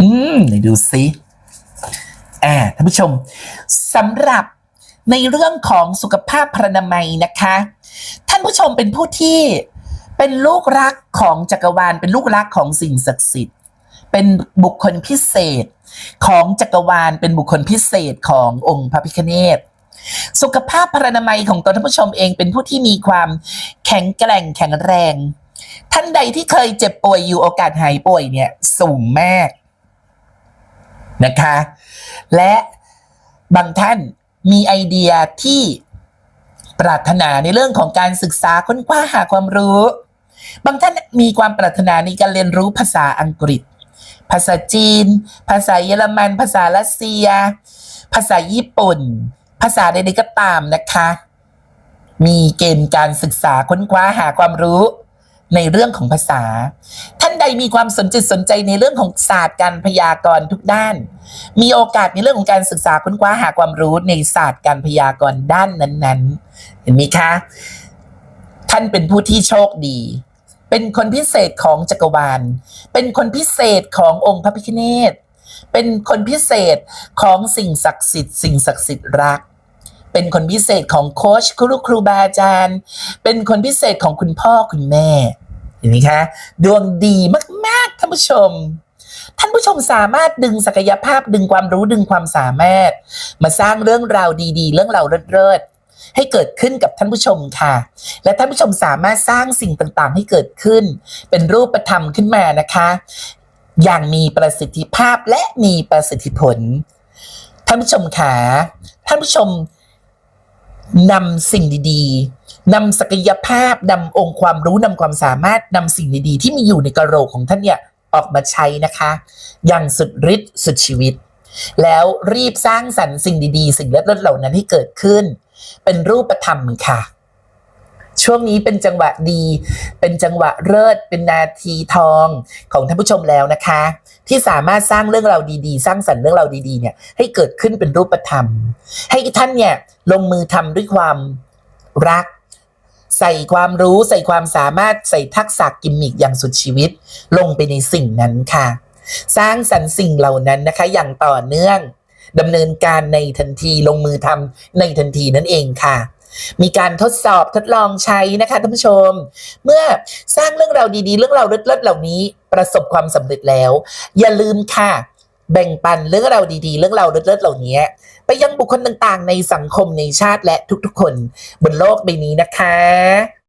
อืมไหนดูซิอ่าท่านผู้ชมสำหรับในเรื่องของสุขภาพพรรณนามัยนะคะ ท่านผู้ชมเป็นผู้ที่เป็นลูกรักของจักรวาล เป็นลูกรักของสิ่งศักดิ์สิทธิ์ เป็นบุคคลพิเศษของจักรวาล เป็นบุคคลพิเศษขององค์พระพิฆเนศสุขภาพพรรณนามัยของตนท่านผู้ชมเองเป็นผู้ที่มีความแข็งแกร่งแข็งแรง ท่านใดที่เคยเจ็บป่วยอยู่โอกาสหายป่วยเนี่ยสูงมาก นะคะ และบางท่านมีไอเดียที่ปรารถนาในเรื่องของการศึกษาค้นคว้าหาความรู้ บางท่านมีความปรารถนาในการเรียนรู้ภาษาอังกฤษ ภาษาจีน ภาษาเยอรมัน ภาษารัสเซีย ภาษาญี่ปุ่น ภาษาใดๆก็ตามนะคะ มีเกณฑ์การศึกษาค้นคว้าหาความรู้ ในเรื่องของภาษา ท่านใดมีความสนจิตสนใจในเรื่องของศาสตร์การพยากรณ์ทุกด้าน มีโอกาสในเรื่องของการศึกษาค้นคว้าหาความรู้ในศาสตร์การพยากรณ์ด้านนั้น ๆ เห็นไหมคะ ท่านเป็นผู้ที่โชคดี เป็นคนพิเศษของจักรวาล เป็นคนพิเศษขององค์พระพิฆเนศเป็นคนพิเศษของสิ่งศักดิ์สิทธิ์ สิ่งศักดิ์สิทธิ์รักเป็นคนพิเศษของโค้ชครูครูบาอาจารย์ เป็นคนพิเศษของคุณพ่อคุณแม่ เห็นไหมคะ ดวงดีมากๆท่านผู้ชม ท่านผู้ชมสามารถดึงศักยภาพดึงความรู้ดึงความสามารถ มาสร้างเรื่องราวดีๆ เรื่องราวเลิศๆให้เกิดขึ้นกับท่านผู้ชมค่ะ และท่านผู้ชมสามารถสร้างสิ่งต่างๆ ให้เกิดขึ้น เป็นรูปธรรมขึ้นมานะคะ อย่างมีประสิทธิภาพและมีประสิทธิผล ท่านผู้ชมค่ะท่านผู้ชมนำสิ่งดีๆ นำศักยภาพนำองค์ความรู้นำความสามารถนำสิ่งดีๆ ที่มีอยู่ในกระโหลกของท่านเนี่ยออกมาใช้นะคะ อย่างสุดฤทธิ์สุดชีวิต แล้วรีบสร้างสรรค์สิ่งดีๆ สิ่งเลิศๆเหล่านั้นให้เกิดขึ้น เป็นรูปธรรมค่ะ ช่วงนี้เป็นจังหวะดี เป็นจังหวะเลิศเป็นนาทีทองของท่านผู้ชมแล้วนะคะ ที่สามารถสร้างเรื่องราวดีๆ สร้างสรรค์เรื่องราวดีๆเนี่ยให้เกิดขึ้นเป็นรูปธรรม ให้ท่านเนี่ยลงมือทำด้วยความรัก ใส่ความรู้ใส่ความสามารถใส่ทักษะกิมมิคอย่างสุดชีวิต ลงไปในสิ่งนั้นค่ะ สร้างสรรค์สิ่งเหล่านั้นนะคะ อย่างต่อเนื่องดำเนินการในทันทีลงมือทำในทันทีนั่นเองค่ะ มีการทดสอบทดลองใช้นะคะท่านผู้ชม เมื่อสร้างเรื่องราวดีๆ เรื่องราวเลิศๆเหล่านี้ ประสบความสำเร็จแล้ว อย่าลืมค่ะ แบ่งปันเรื่องราวดีๆ เรื่องราวเลิศๆเหล่านี้ไปยังบุคคลต่างๆ ในสังคมในชาติและทุกๆ คนบนโลกใบนี้นะคะ